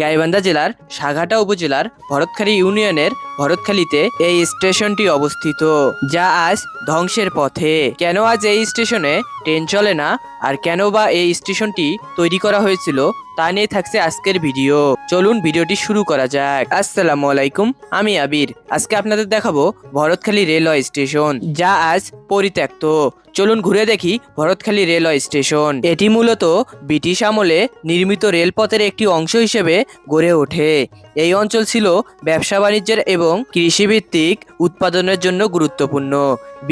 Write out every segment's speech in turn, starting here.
গাইবান্ধা জেলার সাঘাটা উপজেলার ভরতখালী ইউনিয়নের ভরতখালীতে এই স্টেশনটি অবস্থিত, যা আজ ধ্বংসের পথে। কেন আজ এই স্টেশনে ট্রেন চলে না? আর কেন বা এই স্টেশনটি তৈরি করা হয়েছিল তা নিয়ে থাকছে আজকের ভিডিও। চলুন ভিডিওটি শুরু করা যাক। আসসালামু আলাইকুম, আমি আবির। আজকে আপনাদের দেখাবো ভরতখালী রেলওয়ে স্টেশন, যা আজ পরিত্যক্ত। চলুন ঘুরে দেখি ভরতখালী রেলওয়ে স্টেশন। এটি মূলত ব্রিটিশ আমলে নির্মিত রেলপথের একটি অংশ হিসেবে গড়ে ওঠে। এই অঞ্চল ছিল ব্যবসা বাণিজ্যের এবং কৃষিভিত্তিক উৎপাদনের জন্য গুরুত্বপূর্ণ।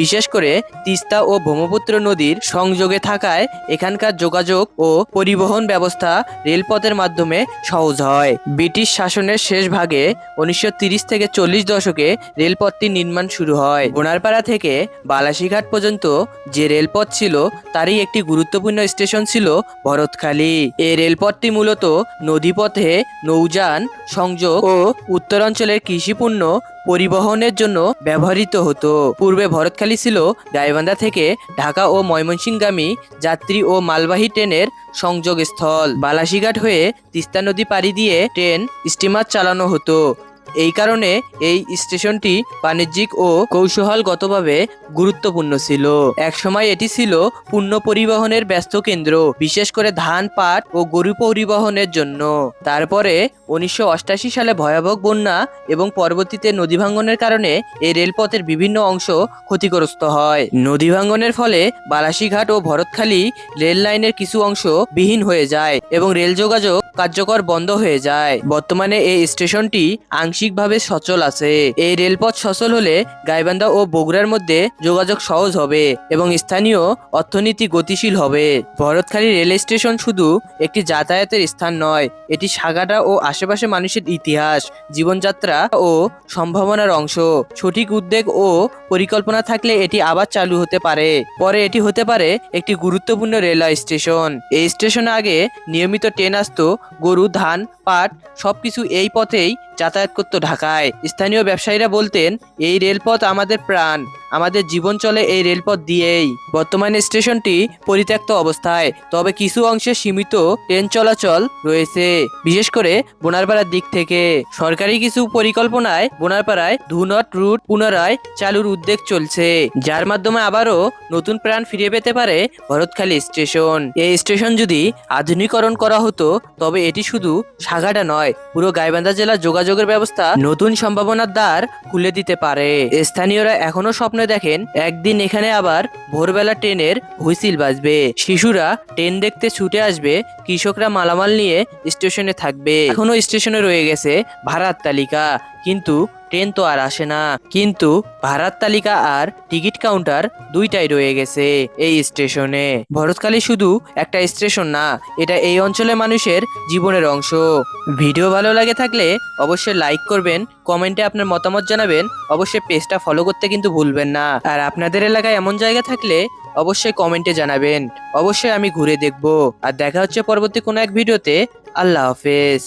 বিশেষ করে তিস্তা ও ব্রহ্মপুত্র নদীর সংযোগে থাকায় এখানকার যোগাযোগ ও পরিবহন ব্যবস্থা রেলপথের মাধ্যমে সহজ হয়। ব্রিটিশ শাসনের শেষ ভাগে উনিশশো থেকে চল্লিশ দশকে রেলপথটি নির্মাণ শুরু হয়। বোনারপাড়া থেকে বালাসীঘাট পর্যন্ত যে রেলপথ ছিল, তারই একটি গুরুত্বপূর্ণ স্টেশন ছিল ভরতখালী। এই রেলপথটি মূলত নদীপথে নৌযান, সংযোগ ও উত্তরাঞ্চলের কৃষিপণ্য পরিবহনের জন্য ব্যবহৃত হতো। পূর্বে ভরতখালী ছিল গাইবান্ধা থেকে ঢাকা ও ময়মনসিংগামী যাত্রী ও মালবাহী ট্রেনের সংযোগস্থল। বালাসীঘাট হয়ে তিস্তা নদী পাড়ি দিয়ে ট্রেন স্টিমার চালানো হতো। এই কারণে এই স্টেশনটি বাণিজ্যিক ও কৌশলগতভাবে গুরুত্বপূর্ণ ছিল। একসময় এটি ছিল পণ্য পরিবহনের ব্যস্ত কেন্দ্র, বিশেষ করে ধান, পাট ও গরু পরিবহনের জন্য। তারপরে উনিশশো সালে ভয়াবহ বন্যা এবং পরবর্তীতে নদী ভাঙ্গনের কারণে এই রেলপথের বিভিন্ন অংশ ক্ষতিগ্রস্ত হয়। নদী ভাঙ্গনের ফলে বালাসীঘাট ও ভরতখালী রেল লাইনের কিছু অংশ বিহীন হয়ে যায় এবং রেল যোগাযোগ কার্যকর বন্ধ হয়ে যায়। বর্তমানে এই স্টেশনটি আংশিকভাবে সচল আছে। এই রেলপথ সচল হলে গাইবান্ধা ও বগুড়ার মধ্যে যোগাযোগ সহজ হবে এবং স্থানীয় অর্থনীতি গতিশীল হবে। ভরতখালী রেল স্টেশন শুধু একটি যাতায়াতের স্থান নয়, এটি সাগাটা ও আশেপাশে মানুষের ইতিহাস, জীবনযাত্রা ও সম্ভাবনার অংশ। সঠিক উদ্যোগ ও পরিকল্পনা থাকলে এটি আবার চালু হতে পারে। পরে এটি হতে পারে একটি গুরুত্বপূর্ণ রেলওয়ে স্টেশন। এই স্টেশনে আগে নিয়মিত ট্রেন আসতো, গরু, ধান, পাট সবকিছু এই পথেই যাতায়াত করতো ঢাকায়। স্থানীয় ব্যবসায়ীরা বলতেন এই রেলপথ আমাদের প্রাণ। আমাদের জীবন চলে এই রেলপথ দিয়েই। বর্তমানে স্টেশনটি পরিত্যক্ত অবস্থায়, তবে কিছু অংশে সীমিত ট্রেন চলাচল রয়েছে, বিশেষ করে বোনারপাড়ার দিক থেকে। সরকারি কিছু পরিকল্পনায় বোনারপাড়ায় ধুনট রুট পুনরায় চালুর উদ্যোগ চলছে, যার মাধ্যমে আবারও নতুন প্রাণ ফিরে পেতে পারে ভরতখালী স্টেশন। এই স্টেশন যদি আধুনিকরণ করা হতো, তবে এটি শুধু সাগাটা নয়, পুরো গাইবান্ধা জেলার যোগাযোগের ব্যবস্থা নতুন সম্ভাবনার দ্বার খুলে দিতে পারে। স্থানীয়রা এখনও স্বপ্ন দেখেন, একদিন এখানে আবার ভোরবেলা ট্রেনের হুইসিল বাজবে। শিশুরা ট্রেন দেখতে ছুটে আসবে, কৃষকরা মালামাল নিয়ে স্টেশনে থাকবে। এখনও স্টেশনে রয়ে গেছে ভাড়ার তালিকা। কিন্তু ট্রেন তো আর আসে না। কিন্তু ভাড়ার তালিকা আর টিকিট কাউন্টার দুইটাই রয়ে গেছে এই স্টেশনে। ভরতখালী শুধু একটা স্টেশন না, এটা এই অঞ্চলের মানুষের জীবনের অংশ। ভিডিও ভালো লাগে থাকলে অবশ্যই লাইক করবেন, কমেন্টে আপনার মতামত জানাবেন, অবশ্যই পেজটা ফলো করতে কিন্তু ভুলবেন না। আর আপনাদের এলাকায় এমন জায়গা থাকলে অবশ্যই কমেন্টে জানাবেন, অবশ্যই আমি ঘুরে দেখব। আর দেখা হচ্ছে পরবর্তী কোনো এক ভিডিওতে, আল্লাহ হাফেজ।